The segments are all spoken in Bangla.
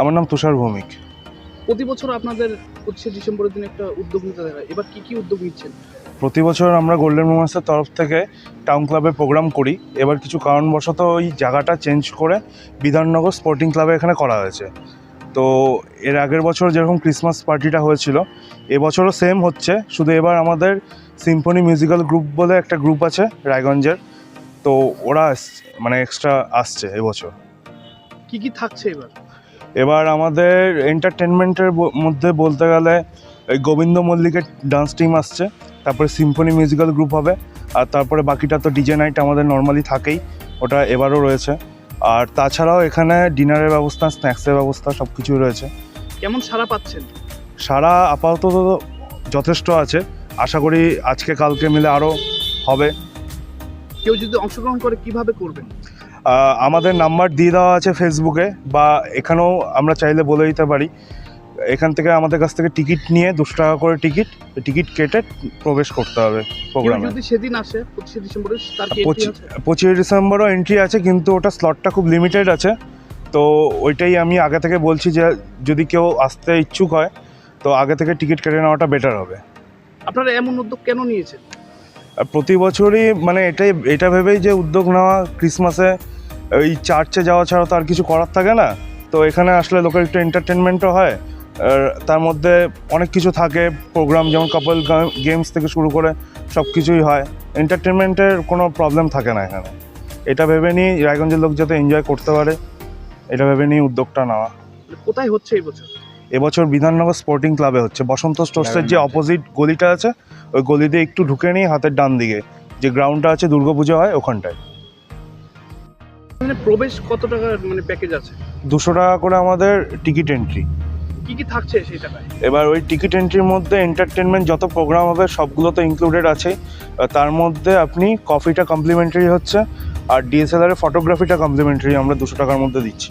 আমার নাম তুষার ভৌমিক। প্রতি বছর আপনাদের পঁচিশে ডিসেম্বরের দিন একটা উদ্যোগ নিতে দেখা এবার কি কি উদ্যোগ নিচ্ছেন? প্রতি বছর আমরা গোল্ডেন মোমেন্টসের তরফ থেকে টাউন ক্লাবে প্রোগ্রাম করি। এবার কিছু কারণবশত ওই জায়গাটা চেঞ্জ করে বিধাননগর স্পোর্টিং ক্লাবে এখানে করা হয়েছে। তো এর আগের বছর যেরকম ক্রিসমাস পার্টিটা হয়েছিল এবছরও সেম হচ্ছে। শুধু এবার আমাদের সিম্ফনি মিউজিক্যাল গ্রুপ বলে একটা গ্রুপ আছে রায়গঞ্জের। তো ওরা মানে এক্সট্রা আসছে এবছর। কি কি থাকছে এবার? এবার আমাদের এন্টারটেনমেন্টের মধ্যে বলতে গেলে ওই গোবিন্দ মল্লিকের ডান্স টিম আসছে তারপরে সিম্ফনি মিউজিক্যাল গ্রুপ হবে আর তারপরে বাকিটা তো ডিজে নাইট আমাদের নর্মালি থাকেই ওটা এবারও রয়েছে। আর তাছাড়াও এখানে ডিনারের ব্যবস্থা স্ন্যাক্সের ব্যবস্থা সব কিছুই রয়েছে। কেমন সারা পাচ্ছেন? সারা আপাতত যথেষ্ট আছে আশা করি আজকে কালকে মিলে আরও হবে। কেউ যদি অংশগ্রহণ করে কীভাবে করবেন? আমাদের নাম্বার দিয়ে দেওয়া আছে ফেসবুকে বা এখানেও আমরা চাইলে বলে দিতে পারি। এখান থেকে আমাদের কাছ থেকে টিকিট নিয়ে দুশো টাকা করে টিকিট টিকিট কেটে প্রবেশ করতে হবে প্রোগ্রামে যদি সেদিন আসে পঁচিশে ডিসেম্বরে? পঁচিশে ডিসেম্বরও এন্ট্রি আছে কিন্তু ওটা স্লটটা খুব লিমিটেড আছে। তো ওইটাই আমি আগে থেকে বলছি যে যদি কেউ আসতে ইচ্ছুক হয় তো আগে থেকে টিকিট কেটে নেওয়াটা বেটার হবে। আপনারা এমন উদ্যোগ কেন নিয়েছেন? প্রতি বছরই মানে এটাই এটা ভেবেই যে উদ্যোগ নেওয়া ক্রিসমাসে ওই চার্চে যাওয়া ছাড়া তো আর কিছু করার থাকে না। তো এখানে আসলে লোকের একটু এন্টারটেনমেন্টও হয়। আর তার মধ্যে অনেক কিছু থাকে প্রোগ্রাম যেমন কাপল গেমস থেকে শুরু করে সব কিছুই হয়। এন্টারটেনমেন্টের কোনো প্রবলেম থাকে না এখানে। এটা ভেবে নিই রায়গঞ্জের লোক যাতে এনজয় করতে পারে এটা ভেবে নিই উদ্যোগটা নেওয়া। কোথায় হচ্ছে এই বছর? এবছর বিধাননগর স্পোর্টিং ক্লাবে হচ্ছে। বসন্ত স্টোর্সের যে অপোজিট গলিটা আছে ওই গলি দিয়ে একটু ঢুকে নিয়ে হাতের ডান দিকে যে গ্রাউন্ডটা আছে দুর্গাপুজো হয় ওখানটায়। মানে প্রবেশ কত টাকা মানে প্যাকেজ আছে? দুশো টাকা করে আমাদের টিকিট এন্ট্রি কি কি থাকছে সেই টাকায়? এবার ওই টিকিট এন্ট্রির মধ্যে এন্টারটেনমেন্ট যত প্রোগ্রাম হবে সবগুলো তো ইনক্লুডেড আছে। তার মধ্যে আপনি কফিটা কমপ্লিমেন্টারি হচ্ছে আর ডিএসএলআর এর ফটোগ্রাফিটা কমপ্লিমেন্টারি আমরা দুশো টাকার মধ্যে দিচ্ছি।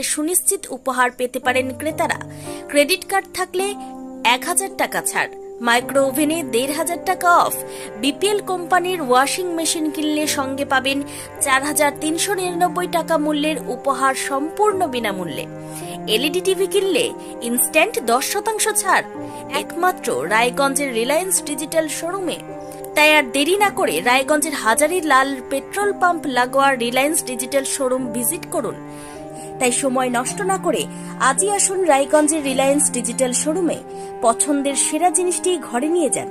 সুনিশ্চিত উপহার পেতে পারেন ক্রেতারা। ক্রেডিট কার্ড থাকলে এক হাজার টাকা ছাড়। মাইক্রো ওভেনে দেড় হাজার টাকা অফ। বিপিএল কোম্পানির ওয়াশিং মেশিন কিনলে সঙ্গে পাবেন চার হাজার তিনশো নিরানব্বই টাকা মূল্যের উপহার সম্পূর্ণ বিনামূল্যে। এলইডি টিভি কিনলে ইনস্ট্যান্ট দশ শতাংশ ছাড়। একমাত্র রায়গঞ্জের রিলায়েন্স ডিজিটাল শোরুমে। তাই আর দেরি না করে রায়গঞ্জের হাজারি লাল পেট্রোল পাম্প লাগোয়া রিলায়েন্স ডিজিটাল শোরুম ভিজিট করুন। তাই সময় নষ্ট না করে আজই আসুন রায়গঞ্জের রিলায়েন্স ডিজিটাল শোরুমে পছন্দের সেরা জিনিসটি ঘরে নিয়ে যান।